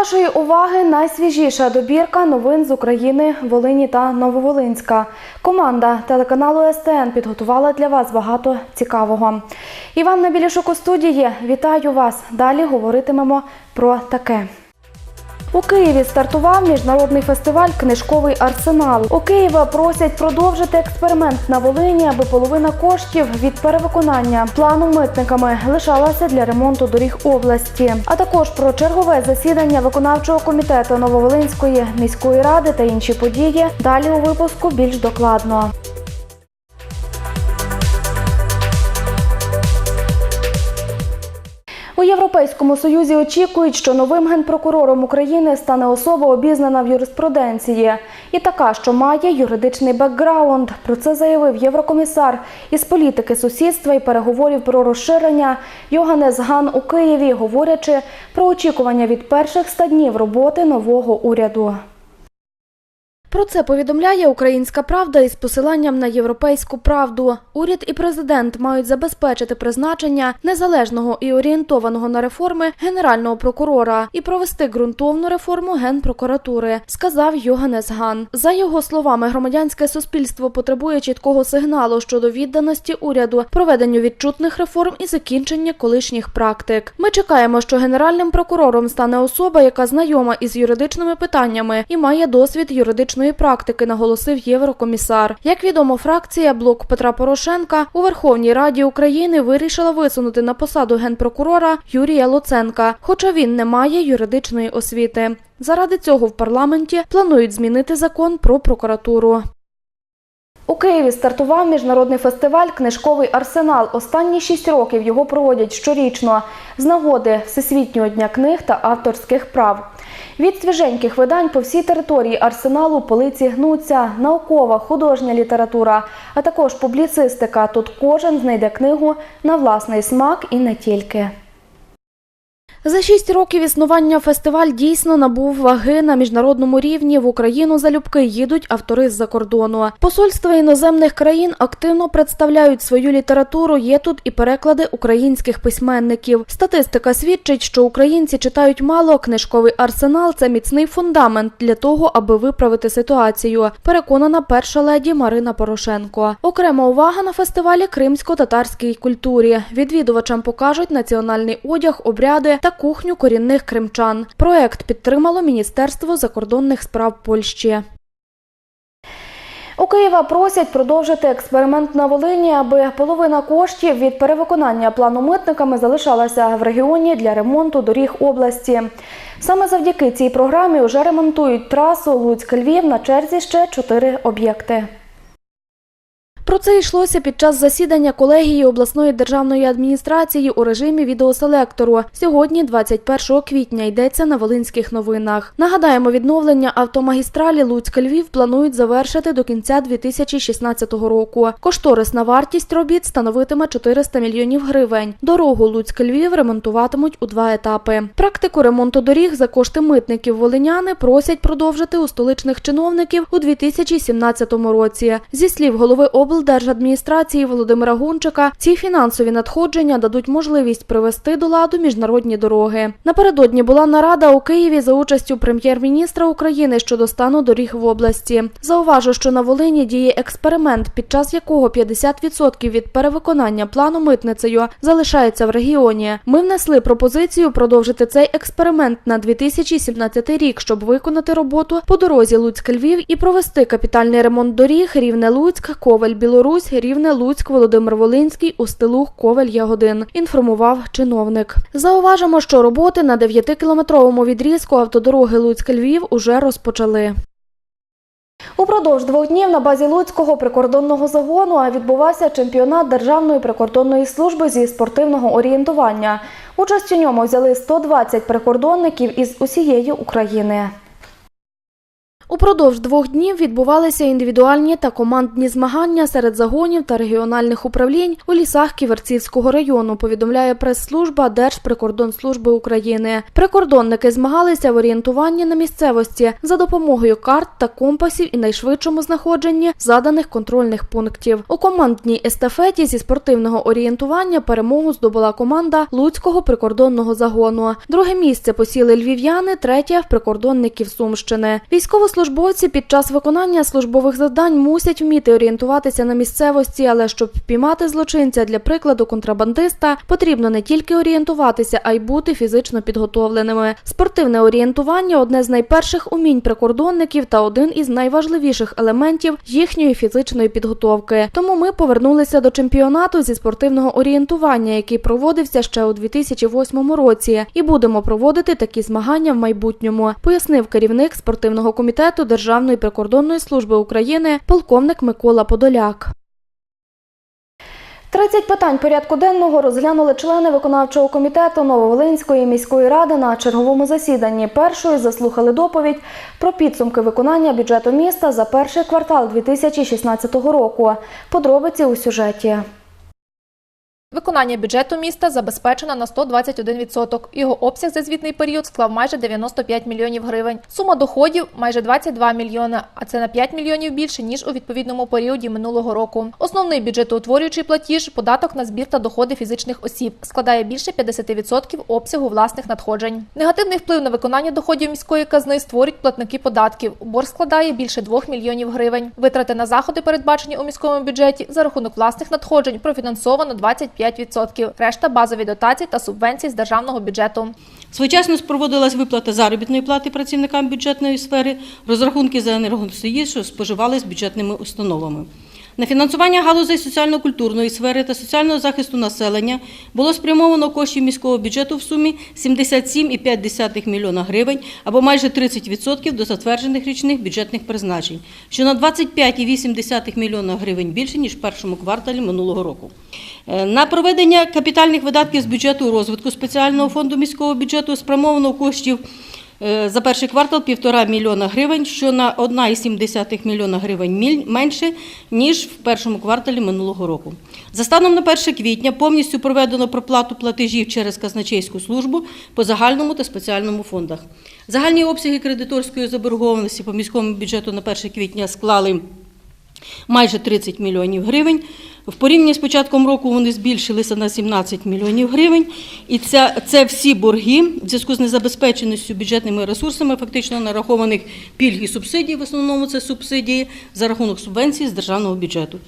вашої уваги найсвіжіша добірка новин з України, Волині та Нововолинська. Команда телеканалу СТН підготувала для вас багато цікавого. Іван Білішук у студії. Вітаю вас. Далі говоритимемо про таке. У Києві стартував міжнародний фестиваль Книжковий арсенал. У Києва просять продовжити експеримент на Волині, аби половина коштів від перевиконання плану митниками лишалася для ремонту доріг області. А також про чергове засідання виконавчого комітету Нововолинської міської ради та інші події. Далі у випуску більш докладно. У Європейському Союзі очікують, що новим генпрокурором України стане особа обізнана в юриспруденції і така, що має юридичний бекграунд. Про це заявив єврокомісар із політики сусідства і переговорів про розширення Йоганес Ган у Києві, говорячи про очікування від перших ста днів роботи нового уряду. Про це повідомляє Українська Правда із посиланням на європейську правду. Уряд і президент мають забезпечити призначення незалежного і орієнтованого на реформи генерального прокурора і провести ґрунтовну реформу генпрокуратури, сказав Йоганес Ган. За його словами, громадянське суспільство потребує чіткого сигналу щодо відданості уряду, проведенню відчутних реформ і закінчення колишніх практик. Ми чекаємо, що генеральним прокурором стане особа, яка знайома із юридичними питаннями і має досвід юридичної практики, наголосив єврокомісар. Як відомо, фракція блок Петра Порошенка у Верховній Раді України вирішила висунути на посаду генпрокурора Юрія Луценка, хоча він не має юридичної освіти. Заради цього в парламенті планують змінити закон про прокуратуру. У Києві стартував міжнародний фестиваль Книжковий арсенал. Останні шість років його проводять щорічно з нагоди Всесвітнього дня книг та авторських прав. Від свіженьких видань по всій території арсеналу полиці гнуться, наукова, художня література, а також публіцистика. Тут кожен знайде книгу на власний смак і не тільки. За шість років існування фестиваль дійсно набув ваги на міжнародному рівні. В Україну залюбки їдуть автори з-за кордону. Посольства іноземних країн активно представляють свою літературу. Є тут і переклади українських письменників. Статистика свідчить, що українці читають мало. Книжковий арсенал це міцний фундамент для того, аби виправити ситуацію. Переконана перша леді Марина Порошенко. Окрема увага на фестивалі кримсько-татарській культурі. Відвідувачам покажуть національний одяг, обряди та кухню корінних кримчан. Проект підтримало Міністерство закордонних справ Польщі. У Києва просять продовжити експеримент на Волині, аби половина коштів від перевиконання плану митниками залишалася в регіоні для ремонту доріг області. Саме завдяки цій програмі вже ремонтують трасу Луцьк-Львів на черзі ще чотири об'єкти. Про це йшлося під час засідання колегії обласної державної адміністрації у режимі відеоселектору. Сьогодні, 21 квітня, йдеться на Волинських новинах. Нагадаємо, відновлення автомагістралі Луцьк-Львів планують завершити до кінця 2016 року. Кошторисна вартість робіт становитиме 400 мільйонів гривень. Дорогу Луцьк-Львів ремонтуватимуть у два етапи. Практику ремонту доріг за кошти митників волиняни просять продовжити у столичних чиновників у 2017 році. Зі слів голови облдержадміністрації Володимира Гунчика, ці фінансові надходження дадуть можливість привести до ладу міжнародні дороги. Напередодні була нарада у Києві за участю прем'єр-міністра України щодо стану доріг в області. Зауважу, що на Волині діє експеримент, під час якого 50% від перевиконання плану митницею залишається в регіоні. Ми внесли пропозицію продовжити цей експеримент на 2017 рік, щоб виконати роботу по дорозі Луцьк-Львів і провести капітальний ремонт доріг Рівне-Луцьк, Ковель Білорусь, Рівне Луцьк, Володимир Волинський, Устилух, Ковель Ягодин. Інформував чиновник. Зауважимо, що роботи на 9-кілометровому відрізку автодороги Луцьк-Львів уже розпочали. Упродовж двох днів на базі Луцького прикордонного загону відбувався чемпіонат Державної прикордонної служби зі спортивного орієнтування. Участь у ньому взяли 120 прикордонників із усієї України. Упродовж двох днів відбувалися індивідуальні та командні змагання серед загонів та регіональних управлінь у лісах Ківерцівського району, повідомляє прес-служба Держприкордонслужби України. Прикордонники змагалися в орієнтуванні на місцевості за допомогою карт та компасів і найшвидшому знаходженні заданих контрольних пунктів. У командній естафеті зі спортивного орієнтування перемогу здобула команда Луцького прикордонного загону. Друге місце посіли львів'яни, третє – прикордонників Сумщини. Військовослужбовці під час виконання службових завдань мусять вміти орієнтуватися на місцевості, але щоб піймати злочинця, для прикладу контрабандиста, потрібно не тільки орієнтуватися, а й бути фізично підготовленими. Спортивне орієнтування одне з найперших умінь прикордонників та один із найважливіших елементів їхньої фізичної підготовки. Тому ми повернулися до чемпіонату зі спортивного орієнтування, який проводився ще у 2008 році, і будемо проводити такі змагання в майбутньому, пояснив керівник спортивного комітету Державної прикордонної служби України полковник Микола Подоляк. 30 питань порядку денного розглянули члени виконавчого комітету Нововолинської міської ради на черговому засіданні. Першою заслухали доповідь про підсумки виконання бюджету міста за перший квартал 2016 року. Подробиці у сюжеті. Виконання бюджету міста забезпечено на 121%. Його обсяг за звітний період склав майже 95 мільйонів гривень. Сума доходів майже 22 мільйони, а це на 5 мільйонів більше ніж у відповідному періоді минулого року. Основний бюджетоутворюючий платіж податок на збір та доходи фізичних осіб складає більше 50% обсягу власних надходжень. Негативний вплив на виконання доходів міської казни створюють платники податків. Борг складає більше 2 мільйонів гривень. Витрати на заходи, передбачені у міському бюджеті, за рахунок власних надходжень профінансовано 25%. Решта базові дотації та субвенції з державного бюджету. Своєчасно проводилась виплата заробітної плати працівникам бюджетної сфери, розрахунки за енергоносії, що споживались бюджетними установами. На фінансування галузей соціально-культурної сфери та соціального захисту населення було спрямовано коштів міського бюджету в сумі 77,5 мільйона гривень або майже 30% до затверджених річних бюджетних призначень, що на 25,8 мільйона гривень більше ніж в першому кварталі минулого року. Е, На проведення капітальних видатків з бюджету розвитку спеціального фонду міського бюджету спрямовано коштів е, за перший квартал півтора мільйона гривень, що на 1,7 мільйона гривень менше, ніж в першому кварталі минулого року. За станом на 1 квітня повністю проведено проплату платежів через казначейську службу по загальному та спеціальному фондах. Загальні обсяги кредиторської заборгованості по міському бюджету на 1 квітня склали майже 30 мільйонів гривень. В порівнянні з початком року вони збільшилися на 17 мільйонів гривень. І це, це всі борги в зв'язку з незабезпеченістю бюджетними ресурсами, фактично нарахованих пільг і субсидій, в основному це субсидії, за рахунок субвенцій з державного бюджету.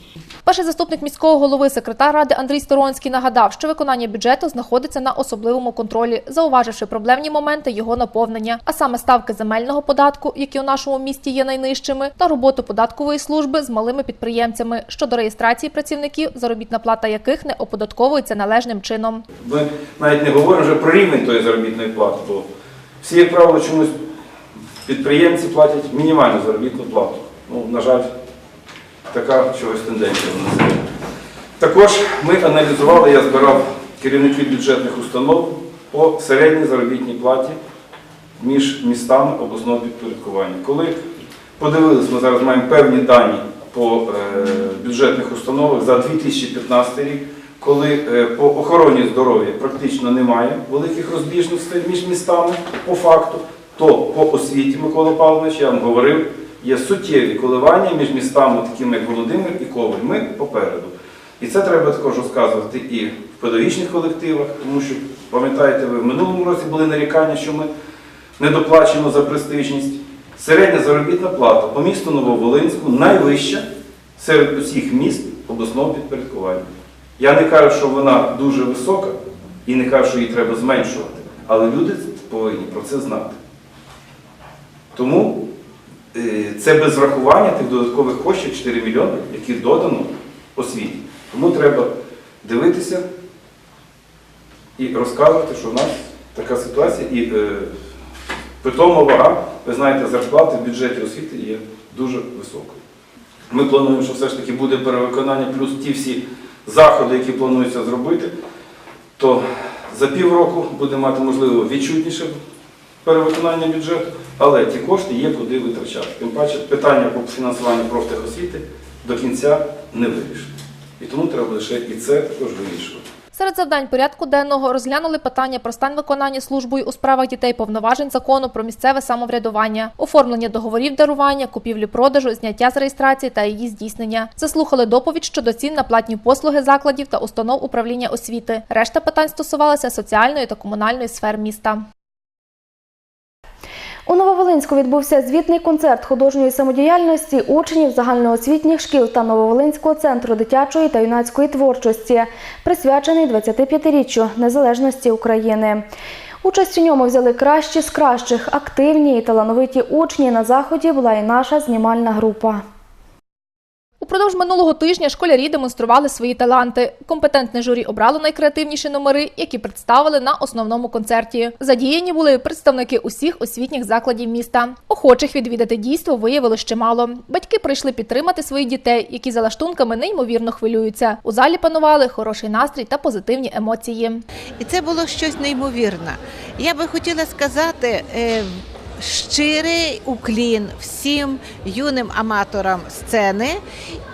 Перший заступник міського голови, секретар ради Андрій Сторонський нагадав, що виконання бюджету знаходиться на особливому контролі, зауваживши проблемні моменти його наповнення, а саме ставки земельного податку, які у нашому місті є найнижчими, та роботу податкової служби з малими підприємцями щодо реєстрації працівників, заробітна плата яких не оподатковується належним чином. Ми навіть не говоримо вже про рівень тої заробітної плати, бо всі, як правило, чомусь підприємці платять мінімальну заробітну плату. Ну, на жаль, така чогось тенденція в нас. Також ми аналізували, я збирав керівників бюджетних установ по середній заробітній платі між містами обласного підпорядкування. Коли подивились, ми зараз маємо певні дані по е, бюджетних установах за 2015 рік, коли е, по охороні здоров'я практично немає великих розбіжностей між містами по факту, то по освіті Микола Павлович, я вам говорив, є суттєві коливання між містами, такими як Володимир і Коваль. Ми попереду. І це треба також розказувати і в педагогічних колективах, тому що, пам'ятаєте, ви в минулому році були нарікання, що ми не доплачуємо за престижність. Середня заробітна плата по місту Нововолинську найвища серед усіх міст обласного підпорядкування. Я не кажу, що вона дуже висока і не кажу, що її треба зменшувати, але люди повинні про це знати. Тому е, це без врахування тих додаткових коштів 4 мільйони, які додано освіті. Тому треба дивитися і розказувати, що в нас така ситуація. І е, питома вага, ви знаєте, зарплати в бюджеті освіти є дуже високою. Ми плануємо, що все ж таки буде перевиконання, плюс ті всі заходи, які плануються зробити, то за півроку буде мати можливо відчутніше перевиконання бюджету, але ті кошти є куди витрачати. Тим паче питання по фінансуванню профтехосвіти до кінця не вирішено. І тому треба лише і це також вирішувати. Серед завдань порядку денного розглянули питання про стан виконання службою у справах дітей повноважень закону про місцеве самоврядування, оформлення договорів дарування, купівлі-продажу, зняття з реєстрації та її здійснення. Заслухали доповідь щодо цін на платні послуги закладів та установ управління освіти. Решта питань стосувалася соціальної та комунальної сфер міста. У Нововолинську відбувся звітний концерт художньої самодіяльності учнів загальноосвітніх шкіл та Нововолинського центру дитячої та юнацької творчості, присвячений 25-річчю незалежності України. Участь у ньому взяли кращі з кращих, активні і талановиті учні. На заході була і наша знімальна група. Упродовж минулого тижня школярі демонстрували свої таланти. Компетентне журі обрало найкреативніші номери, які представили на основному концерті. Задіяні були представники усіх освітніх закладів міста. Охочих відвідати дійство виявилось чимало. Батьки прийшли підтримати своїх дітей, які за лаштунками неймовірно хвилюються. У залі панували хороший настрій та позитивні емоції. І це було щось неймовірне. Я би хотіла сказати е, щирий уклін всім юним аматорам сцени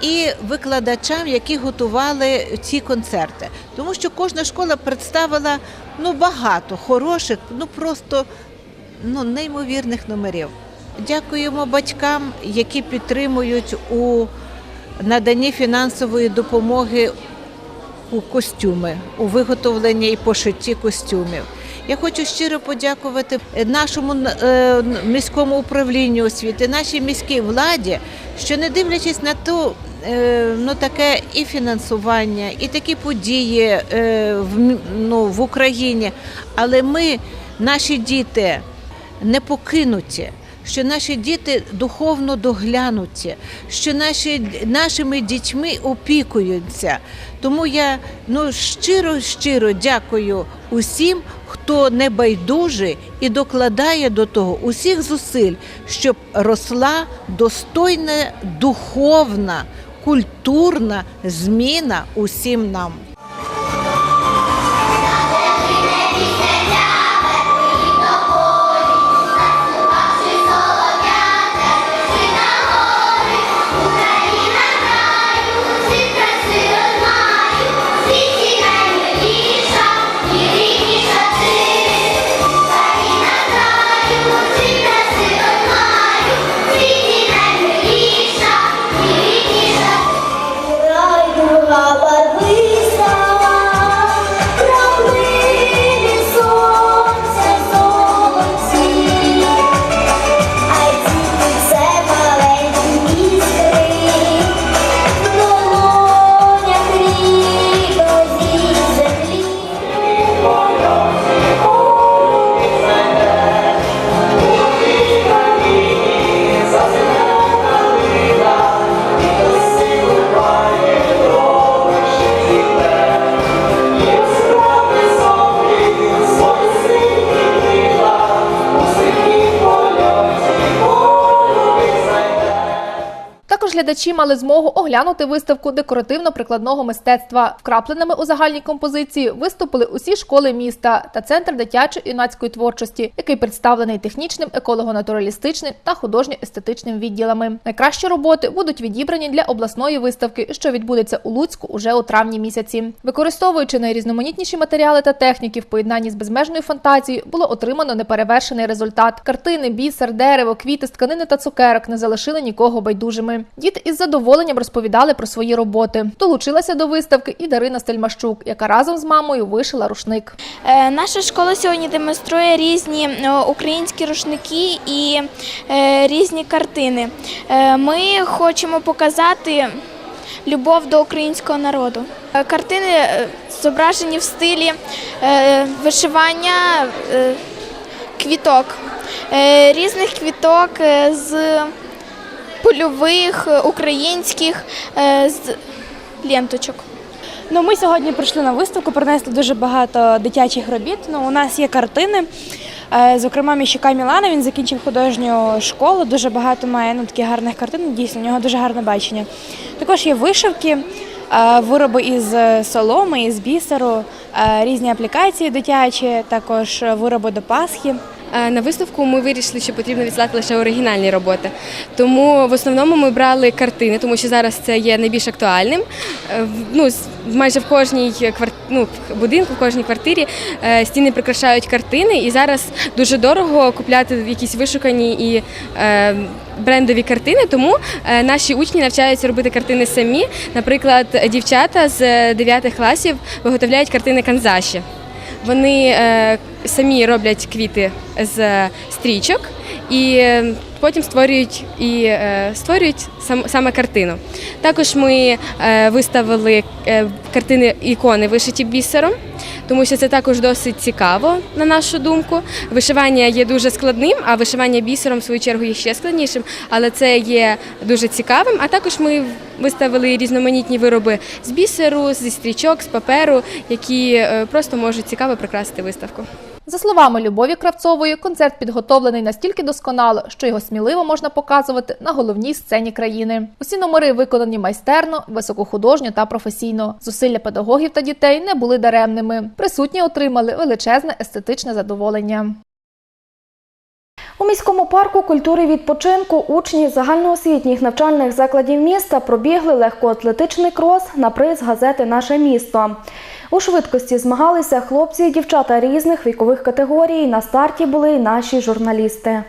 і викладачам, які готували ці концерти. Тому що кожна школа представила ну, багато хороших, ну просто ну, неймовірних номерів. Дякуємо батькам, які підтримують у наданні фінансової допомоги у костюми, у виготовленні і пошитті костюмів. Я хочу щиро подякувати нашому е, міському управлінню освіти, нашій міській владі, що не дивлячись на ту, е, ну таке і фінансування, і такі події е, ну, в Україні, але ми, наші діти, не покинуті. Що наші діти духовно доглянуті, що наші, нашими дітьми опікуються. Тому я ну, щиро щиро дякую усім, хто не байдужий і докладає до того усіх зусиль, щоб росла достойна духовна, культурна зміна усім нам. Також глядачі мали змогу оглянути виставку декоративно-прикладного мистецтва. Вкрапленими у загальній композиції виступили усі школи міста та центр дитячої юнацької творчості, який представлений технічним, еколого-натуралістичним та художньо-естетичним відділами. Найкращі роботи будуть відібрані для обласної виставки, що відбудеться у Луцьку уже у травні місяці. Використовуючи найрізноманітніші матеріали та техніки в поєднанні з безмежною фантазією, було отримано неперевершений результат. Картини, бісер, дерево, квіти, тканини та цукерок не залишили нікого байдужими. Діти із задоволенням розповідали про свої роботи. Долучилася до виставки і Дарина Стельмащук, яка разом з мамою вишила рушник. Е, Наша школа сьогодні демонструє різні е, українські рушники і е, різні картини. Ми хочемо показати любов до українського народу. Картини зображені в стилі вишивання квіток, різних квіток з польових, е, українських, е, з ленточок. Ну, ми сьогодні прийшли на виставку, принесли дуже багато дитячих робіт. Ну, у нас є картини. Е, Зокрема, Міщука Мілана він закінчив художню школу, дуже багато має ну, таких гарних картин. Дійсно, у нього дуже гарне бачення. Також є вишивки, вироби із соломи, із бісеру, різні аплікації дитячі, також вироби до Пасхи. Е, на виставку ми вирішили, що потрібно відсилати лише оригінальні роботи. Тому в основному ми брали картини, тому що зараз це є найбільш актуальним. Е, Ну, майже в кожній квар... ну, будинку, в кожній квартирі е, стіни прикрашають картини, і зараз дуже дорого купляти якісь вишукані і брендові картини. Тому наші учні навчаються робити картини самі. Наприклад, дівчата з 9 класів виготовляють картини канзаші. Вони е, самі роблять квіти з стрічок і потім створюють і е, створюють сам, саме картину. Також ми е, виставили е, картини ікони вишиті бісером, тому що це також досить цікаво, на нашу думку. Вишивання є дуже складним, а вишивання бісером, в свою чергу, є ще складнішим, але це є дуже цікавим. А також ми виставили різноманітні вироби з бісеру, зі стрічок, з паперу, які просто можуть цікаво прикрасити виставку. За словами Любові Кравцової, концерт підготовлений настільки досконало, що його сміливо можна показувати на головній сцені країни. Усі номери виконані майстерно, високохудожньо та професійно. Зусилля педагогів та дітей не були даремними. Присутні отримали величезне естетичне задоволення. У міському парку культури відпочинку учні загальноосвітніх навчальних закладів міста пробігли легкоатлетичний крос на приз газети Наше місто. У швидкості змагалися хлопці і дівчата різних вікових категорій. На старті були й наші журналісти.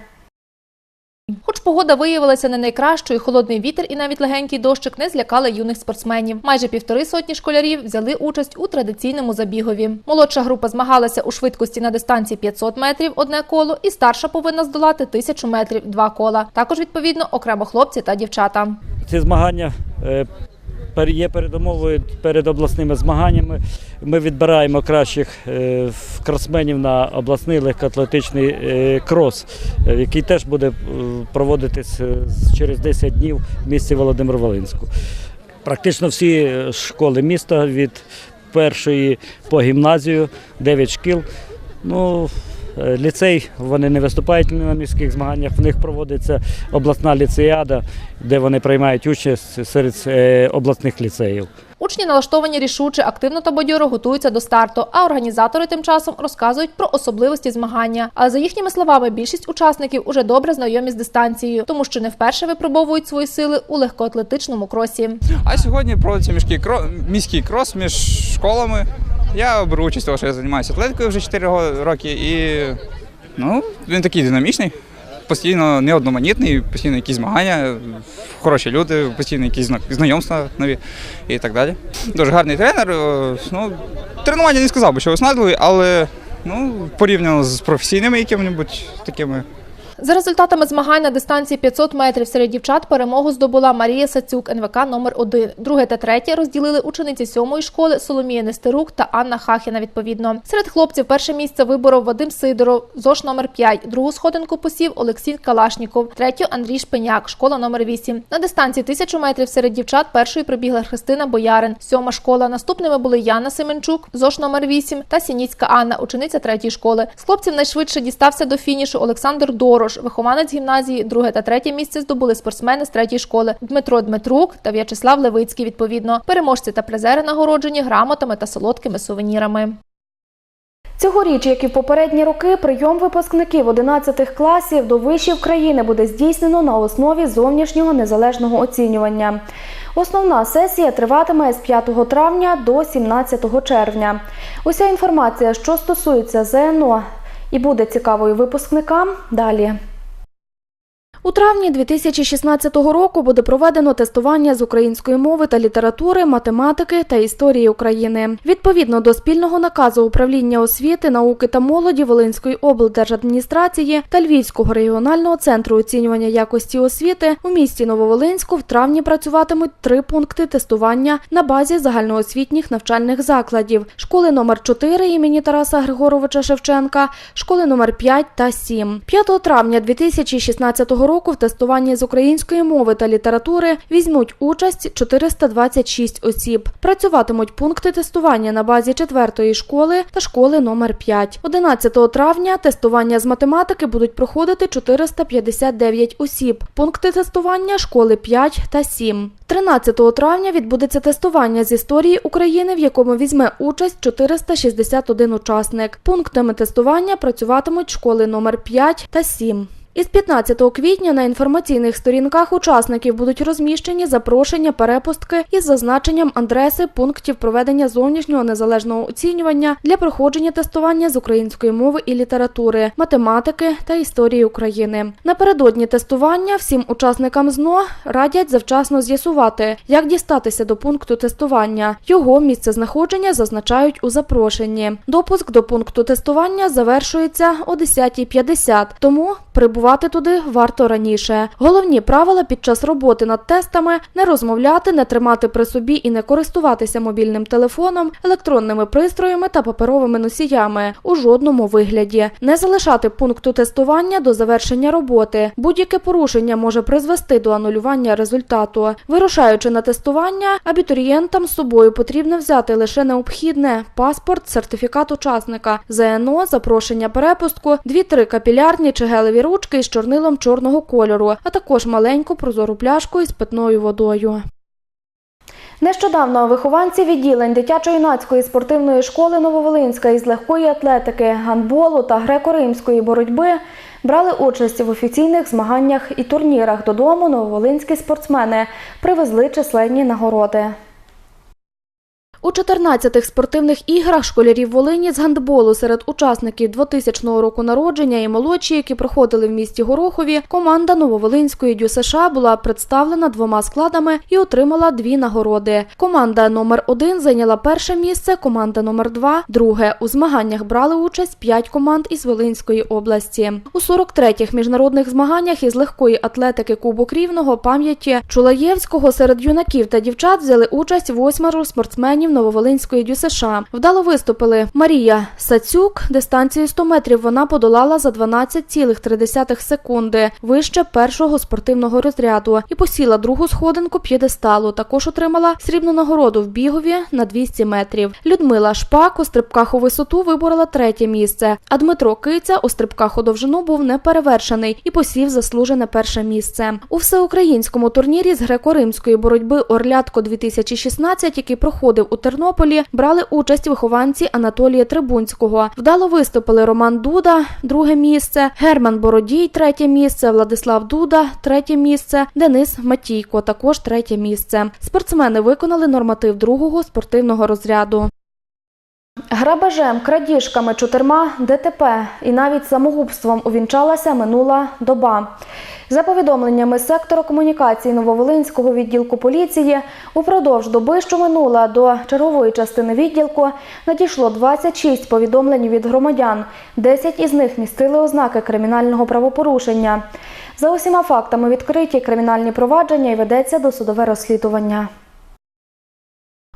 Хоч погода виявилася не найкращою, холодний вітер і навіть легенький дощик не злякали юних спортсменів. Майже півтори сотні школярів взяли участь у традиційному забігові. Молодша група змагалася у швидкості на дистанції 500 метрів одне коло, і старша повинна здолати 1000 метрів два кола. Також відповідно окремо хлопці та дівчата. Ці змагання е, є передумовою перед обласними змаганнями. Ми відбираємо кращих е, кросменів на обласний легкоатлетичний е, крос, е, який теж буде проводитись через 10 днів в місті Володимир-Волинську. Практично всі школи міста від першої по гімназію, 9 шкіл. Ну, ліцей вони не виступають на міських змаганнях. В них проводиться обласна ліцеяда, де вони приймають участь серед е, обласних ліцеїв. Учні налаштовані рішуче, активно та бадьоро готуються до старту, а організатори тим часом розказують про особливості змагання. Але за їхніми словами, більшість учасників уже добре знайомі з дистанцією, тому що не вперше випробовують свої сили у легкоатлетичному кросі. А сьогодні проводиться міський крос між школами. Я беру участь, тому що я займаюся атлетикою вже 4 роки, і ну, він такий динамічний, постійно неодноманітний, постійно якісь змагання, хороші люди, постійно якісь зна- знайомства нові і так далі. Дуже гарний тренер. Ну, тренування не сказав би, що виснажливий, але ну, порівняно з професійними якими-небудь такими За результатами змагань на дистанції 500 метрів серед дівчат перемогу здобула Марія Сацюк, НВК номер 1 Друге та третє розділили учениці сьомої школи Соломія Нестерук та Анна Хахіна. Відповідно, серед хлопців перше місце виборов Вадим Сидоров, ЗОШ номер 5 Другу сходинку посів Олексій Калашніков, третю Андрій Шпиняк, школа номер 8 На дистанції 1000 метрів серед дівчат першою прибігла Христина Боярин. Сьома школа. Наступними були Яна Семенчук, ЗОШ номер 8 та Сініцька Анна, учениця третьої школи. З хлопців найшвидше дістався до фінішу Олександр Дорош, вихованець гімназії. Друге та третє місце здобули спортсмени з третьої школи Дмитро Дмитрук та В'ячеслав Левицький. Відповідно, переможці та призери нагороджені грамотами та солодкими сувенірами. Цьогоріч, як і в попередні роки, прийом випускників 11 класів до вишів країни буде здійснено на основі зовнішнього незалежного оцінювання. Основна сесія триватиме з 5 травня до 17 червня. Уся інформація, що стосується ЗНО і буде цікавою випускникам, далі. У травні 2016 року буде проведено тестування з української мови та літератури, математики та історії України. Відповідно до спільного наказу управління освіти, науки та молоді Волинської облдержадміністрації та Львівського регіонального центру оцінювання якості освіти у місті Нововолинську в травні працюватимуть три пункти тестування на базі загальноосвітніх навчальних закладів: школи номер 4 імені Тараса Григоровича Шевченка, школи номер 5 та 7. 5 травня 2016 року року в тестуванні з української мови та літератури візьмуть участь 426 осіб. Працюватимуть пункти тестування на базі 4-ї школи та школи номер 5. 11 травня тестування з математики будуть проходити 459 осіб. Пункти тестування школи 5 та 7. 13 травня відбудеться тестування з історії України, в якому візьме участь 461 учасник. Пунктами тестування працюватимуть школи номер 5 та 7. Із 15 квітня на інформаційних сторінках учасників будуть розміщені запрошення перепустки із зазначенням адреси пунктів проведення зовнішнього незалежного оцінювання для проходження тестування з української мови і літератури, математики та історії України. Напередодні тестування всім учасникам ЗНО радять завчасно з'ясувати, як дістатися до пункту тестування. Його місце знаходження зазначають у запрошенні. Допуск до пункту тестування завершується о 10.50, тому прибувати туди варто раніше. Головні правила під час роботи над тестами не розмовляти, не тримати при собі і не користуватися мобільним телефоном, електронними пристроями та паперовими носіями у жодному вигляді, не залишати пункту тестування до завершення роботи. Будь-яке порушення може призвести до анулювання результату. Вирушаючи на тестування, абітурієнтам з собою потрібно взяти лише необхідне паспорт, сертифікат учасника, ЗНО, запрошення перепустку, 2-3 капілярні чи гелеві ручки із чорнилом чорного кольору, а також маленьку прозору пляшку із питною водою. Нещодавно вихованці відділень дитячо-юнацької спортивної школи Нововолинська із легкої атлетики, гандболу та греко-римської боротьби брали участь в офіційних змаганнях і турнірах. Додому нововолинські спортсмени привезли численні нагороди. У 14 спортивних іграх школярів Волині з гандболу серед учасників 2000 року народження і молодші, які проходили в місті Горохові, команда Нововолинської ДЮСШ була представлена двома складами і отримала дві нагороди. Команда номер 1 зайняла перше місце, команда номер 2 – друге. У змаганнях брали участь п'ять команд із Волинської області. У 43-х міжнародних змаганнях із легкої атлетики Кубок Рівного пам'яті Чулаєвського серед юнаків та дівчат взяли участь восьмеро спортсменів Нововолинської ДЮСШ. Вдало виступили Марія Сацюк. Дистанцію 100 метрів вона подолала за 12,3 секунди вище першого спортивного розряду і посіла другу сходинку п'єдесталу. Також отримала срібну нагороду в бігові на 200 метрів. Людмила Шпак у стрибках у висоту виборола третє місце. А Дмитро Киця у стрибках у довжину був неперевершений і посів заслужене перше місце. У всеукраїнському турнірі з греко-римської боротьби Орлятко 2016, який проходив у Тернополі, брали участь вихованці Анатолія Трибунського. Вдало виступили Роман Дуда, друге місце, Герман Бородій, третє місце, Владислав Дуда, третє місце, Денис Матійко, також третє місце. Спортсмени виконали норматив другого спортивного розряду. Грабежем, крадіжками, чотирма ДТП і навіть самогубством увінчалася минула доба. За повідомленнями сектора комунікації Нововолинського відділку поліції, упродовж доби, що минула до чергової частини відділку, надійшло 26 повідомлень від громадян. 10 із них містили ознаки кримінального правопорушення. За усіма фактами відкриті кримінальні провадження і ведеться досудове розслідування.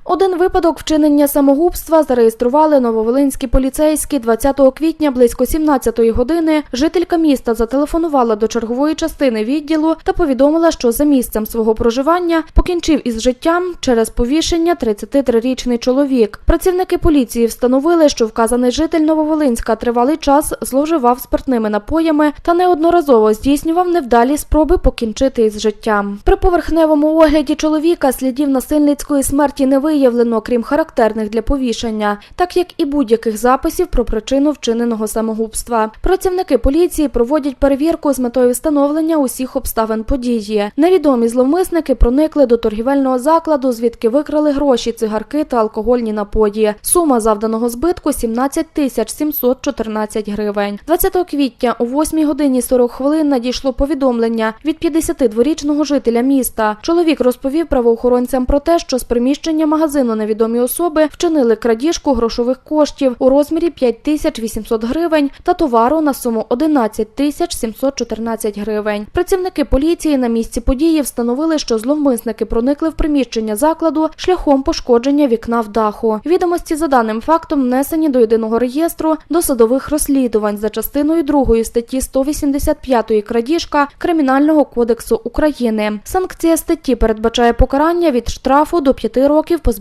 Один випадок вчинення самогубства зареєстрували нововолинські поліцейські 20 квітня близько 17-ї години. Жителька міста зателефонувала до чергової частини відділу та повідомила, що за місцем свого проживання покінчив із життям через повішення 33-річний чоловік. Працівники поліції встановили, що вказаний житель Нововолинська тривалий час зловживав спиртними напоями та неодноразово здійснював невдалі спроби покінчити із життям. При поверхневому огляді чоловіка слідів насильницької смерті не виявлено, крім характерних для повішення, так як і будь-яких записів про причину вчиненого самогубства. Працівники поліції проводять перевірку з метою встановлення усіх обставин події. Невідомі зловмисники проникли до торгівельного закладу, звідки викрали гроші, цигарки та алкогольні напої. Сума завданого збитку 17 тисяч 714 гривень. 20 квітня о 8 годині 40 хвилин надійшло повідомлення від 52-річного жителя міста. Чоловік розповів правоохоронцям про те, що з приміщення магазину магазину невідомі особи вчинили крадіжку грошових коштів у розмірі 5 тисяч 800 гривень та товару на суму 11 тисяч 714 гривень. Працівники поліції на місці події встановили, що зловмисники проникли в приміщення закладу шляхом пошкодження вікна в даху. Відомості за даним фактом внесені до єдиного реєстру досудових розслідувань за частиною 2 статті 185 крадіжка Кримінального кодексу України. Санкція статті передбачає покарання від штрафу до 5 років позбавлення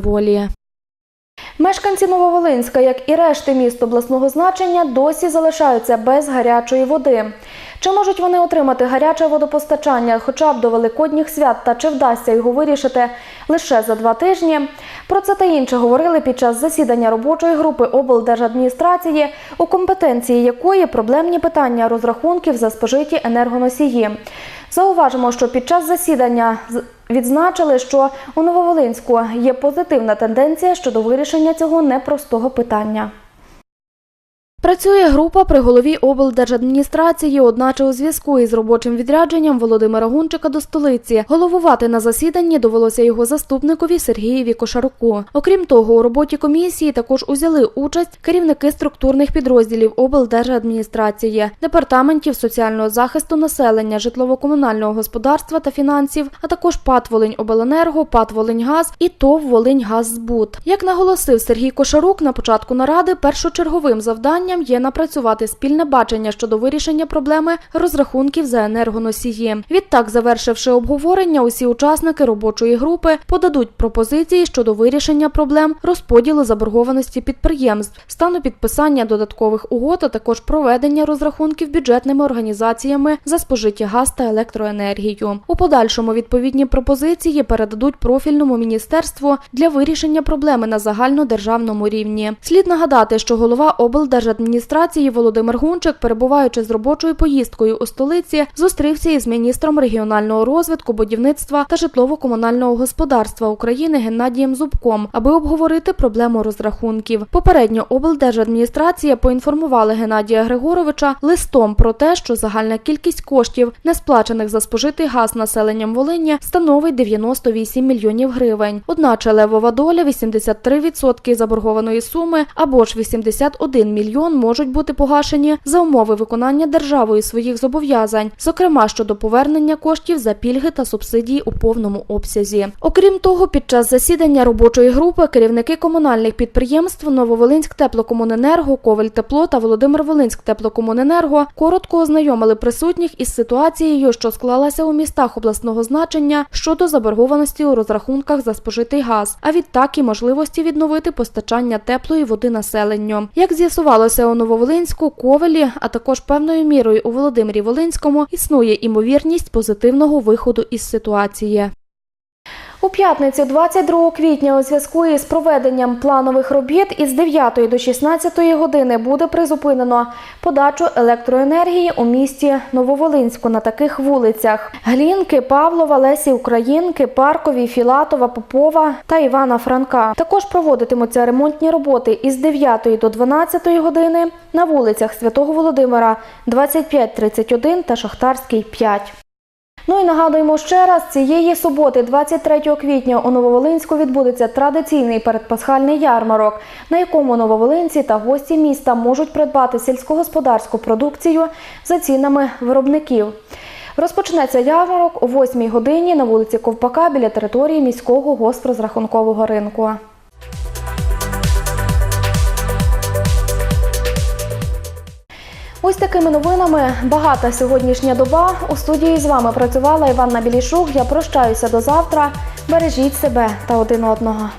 волі. Мешканці Нововолинська, як і решти міст обласного значення, досі залишаються без гарячої води. Чи можуть вони отримати гаряче водопостачання хоча б до великодніх свят та чи вдасться його вирішити лише за два тижні? Про це та інше говорили під час засідання робочої групи облдержадміністрації, у компетенції якої проблемні питання розрахунків за спожиті енергоносії. Зауважимо, що під час засідання відзначили, що у Нововолинську є позитивна тенденція щодо вирішення цього непростого питання. Працює група при голові облдержадміністрації, одначе у зв'язку із робочим відрядженням Володимира Гунчика до столиці головувати на засіданні довелося його заступникові Сергієві Кошаруку. Окрім того, у роботі комісії також узяли участь керівники структурних підрозділів облдержадміністрації, департаментів соціального захисту населення, житлово-комунального господарства та фінансів, а також ПАТ «Волиньобленерго», ПАТ «Волиньгаз» і ТОВ «Волиньгаззбут». Як наголосив Сергій Кошарук, на початку наради першочерговим завданням є напрацювати спільне бачення щодо вирішення проблеми розрахунків за енергоносії. Відтак, завершивши обговорення, усі учасники робочої групи подадуть пропозиції щодо вирішення проблем розподілу заборгованості підприємств, стану підписання додаткових угод, а також проведення розрахунків бюджетними організаціями за спожиті газ та електроенергію. У подальшому відповідні пропозиції передадуть профільному міністерству для вирішення проблеми на загальнодержавному рівні. Слід нагадати, що голова облдержадміністрації Володимир Гунчик, перебуваючи з робочою поїздкою у столиці, зустрівся із міністром регіонального розвитку, будівництва та житлово-комунального господарства України Геннадієм Зубком, аби обговорити проблему розрахунків. Попередньо облдержадміністрація поінформувала Геннадія Григоровича листом про те, що загальна кількість коштів, не сплачених за спожитий газ населенням Волині, становить 98 мільйонів гривень. Одначе левова доля 83% заборгованої суми або ж 81 мільйон можуть бути погашені за умови виконання державою своїх зобов'язань, зокрема щодо повернення коштів за пільги та субсидії у повному обсязі. Окрім того, під час засідання робочої групи керівники комунальних підприємств Нововолинськ теплокомуненерго, Ковель Тепло та Володимир Волинськ теплокомуненерго коротко ознайомили присутніх із ситуацією, що склалася у містах обласного значення щодо заборгованості у розрахунках за спожитий газ, а відтак і можливості відновити постачання теплої води населенню. Як з'ясувалося у Нововолинську, Ковелі, а також певною мірою у Володимирі Волинському, існує імовірність позитивного виходу із ситуації. У п'ятницю, 22 квітня, у зв'язку із проведенням планових робіт із 9 до 16 години буде призупинено подачу електроенергії у місті Нововолинську на таких вулицях: Глінки, Павлова, Лесі Українки, Паркові, Філатова, Попова та Івана Франка. Також проводитимуться ремонтні роботи із 9 до 12 години на вулицях Святого Володимира 25, 31 та Шахтарський 5. Ну і нагадуємо ще раз, цієї суботи, 23 квітня, у Нововолинську відбудеться традиційний передпасхальний ярмарок, на якому нововолинці та гості міста можуть придбати сільськогосподарську продукцію за цінами виробників. Розпочнеться ярмарок о 8 годині на вулиці Ковпака біля території міського госпрозрахункового ринку. Ось такими новинами багата сьогоднішня доба. У студії з вами працювала Іванна Білішук. Я прощаюся до завтра. Бережіть себе та один одного.